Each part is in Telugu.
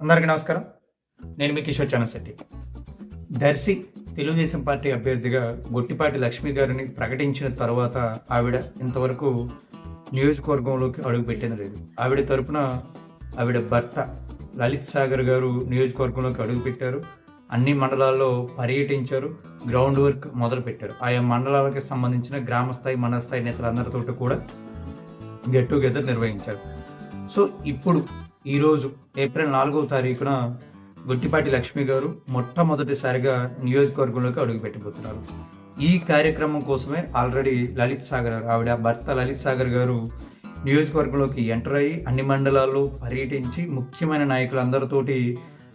అందరికీ నమస్కారం. నేను మీ కిషోర్ చనశెట్టి దర్శి తెలుగుదేశం పార్టీ అభ్యర్థిగా గొట్టిపాటి లక్ష్మి గారిని ప్రకటించిన తర్వాత ఆవిడ ఇంతవరకు నియోజకవర్గంలోకి అడుగుపెట్టింది లేదు. ఆవిడ తరపున ఆవిడ భర్త లలిత్ సాగర్ గారు నియోజకవర్గంలోకి అడుగుపెట్టారు అన్ని మండలాల్లో పర్యటించారు. గ్రౌండ్ వర్క్ మొదలుపెట్టారు ఆయా మండలాలకు సంబంధించిన గ్రామ స్థాయి మండల స్థాయి నేతలందరితో కూడా గెట్ టుగెదర్ నిర్వహించారు. సో ఇప్పుడు ఈరోజు ఏప్రిల్ నాలుగవ తారీఖున గుట్టిపాటి లక్ష్మి గారు మొట్టమొదటిసారిగా నియోజకవర్గంలోకి అడుగుపెట్టబోతున్నారు. ఈ కార్యక్రమం కోసమే ఆల్రెడీ లలిత్ సాగర్ గారు ఆవిడ భర్త లలిత్ సాగర్ గారు నియోజకవర్గంలోకి ఎంటర్ అయ్యి అన్ని మండలాల్లో పర్యటించి ముఖ్యమైన నాయకులందరితోటి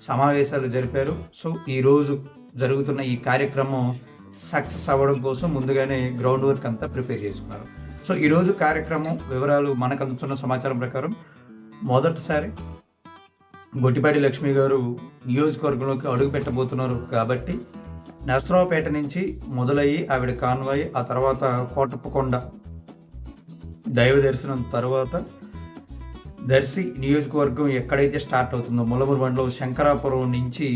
సమావేశాలు జరిపారు. సో ఈరోజు జరుగుతున్న ఈ కార్యక్రమం సక్సెస్ అవ్వడం కోసం ముందుగానే గ్రౌండ్ వర్క్ అంతా ప్రిపేర్ చేసుకున్నారు. సో ఈరోజు కార్యక్రమం వివరాలు మనకు అందుతున్న సమాచారం ప్రకారం మొదటిసారి గొట్టిపాటి లక్ష్మి గారు నియోజకవర్గంలోకి అడుగు పెట్టబోతున్నారు కాబట్టి నరసరావుపేట నుంచి మొదలయ్యి ఆవిడ కాన్వాయ్ ఆ తర్వాత కోటప్పకొండ దైవ దర్శనం తర్వాత దర్శి నియోజకవర్గం ఎక్కడైతే స్టార్ట్ అవుతుందో ములమూరు మండలం శంకరాపురం నుంచి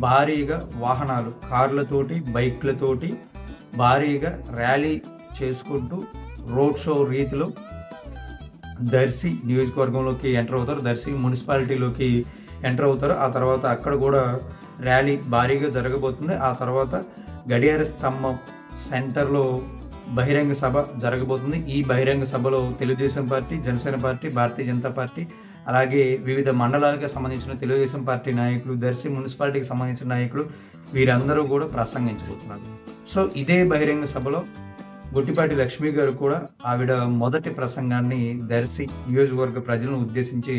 భారీగా వాహనాలు కార్లతోటి బైక్లతోటి భారీగా ర్యాలీ చేసుకుంటూ రోడ్ షో రీతిలో దర్శి నియోజకవర్గంలోకి ఎంటర్ అవుతారు దర్శి మున్సిపాలిటీలోకి ఎంటర్ అవుతారు. ఆ తర్వాత అక్కడ కూడా ర్యాలీ భారీగా జరగబోతుంది. ఆ తర్వాత గడియార స్తంభం సెంటర్లో బహిరంగ సభ జరగబోతుంది. ఈ బహిరంగ సభలో Telugu Desam party Janasena party Bharatiya Janata party అలాగే వివిధ మండలాలకు సంబంధించిన తెలుగుదేశం పార్టీ నాయకులు దర్శి మున్సిపాలిటీకి సంబంధించిన నాయకులు వీరందరూ కూడా ప్రసంగించబోతున్నారు. సో ఇదే బహిరంగ సభలో గుట్టిపాటి లక్ష్మి గారు కూడా ఆవిడ మొదటి ప్రసంగాన్ని దర్శి నియోజకవర్గ ప్రజలను ఉద్దేశించి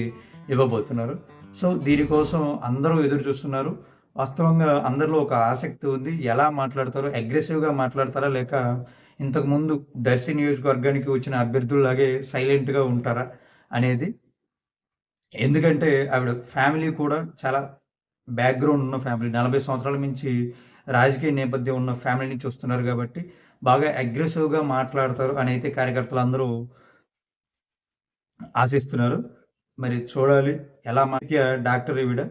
ఇవ్వబోతున్నారు. సో దీనికోసం అందరూ ఎదురు చూస్తున్నారు. వాస్తవంగా అందరిలో ఒక ఆసక్తి ఉంది. ఎలా మాట్లాడతారో అగ్రెసివ్గా మాట్లాడతారా లేక ఇంతకుముందు దర్శి నియోజకవర్గానికి వచ్చిన అభ్యర్థుల్లాగే సైలెంట్గా ఉంటారా అనేది? ఎందుకంటే ఆవిడ ఫ్యామిలీ కూడా చాలా బ్యాక్గ్రౌండ్ ఉన్న ఫ్యామిలీ నలభై సంవత్సరాల నుంచి రాజకీయ నేపథ్యం ఉన్న ఫ్యామిలీ నుంచి వస్తున్నారు కాబట్టి బాగా అగ్రెసివ్గా మాట్లాడతారు అని అయితే కార్యకర్తలు అందరూ ఆశిస్తున్నారు. మరి చూడాలి ఎలా మధ్య డాక్టర్ ఈవిడ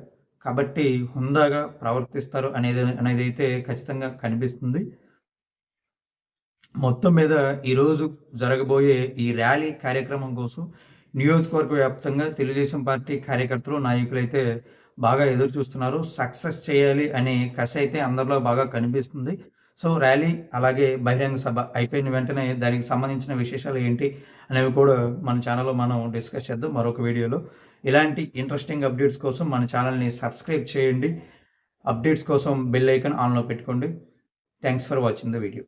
కాబట్టి హుందాగా ప్రవర్తిస్తారు అనేది అనేది అయితే ఖచ్చితంగా కనిపిస్తుంది. మొత్తం మీద ఈరోజు జరగబోయే ఈ ర్యాలీ కార్యక్రమం కోసం నియోజకవర్గ వ్యాప్తంగా తెలుగుదేశం పార్టీ కార్యకర్తలు నాయకులు అయితే బాగా ఎదురు చూస్తున్నారు. సక్సెస్ చేయాలి అనే కసి అయితే అందరిలో బాగా కనిపిస్తుంది. సో ర్యాలీ అలాగే బహిరంగ సభ అయిపోయిన వెంటనే దానికి సంబంధించిన విశేషాలు ఏంటి అనేవి కూడా మన ఛానల్లో మనం డిస్కస్ చేద్దాం మరొక వీడియోలో. ఇలాంటి ఇంట్రెస్టింగ్ అప్డేట్స్ కోసం మన ఛానల్ని సబ్స్క్రైబ్ చేయండి. అప్డేట్స్ కోసం బెల్ ఐకాన్ ఆన్లో పెట్టుకోండి. Thanks for watching the video.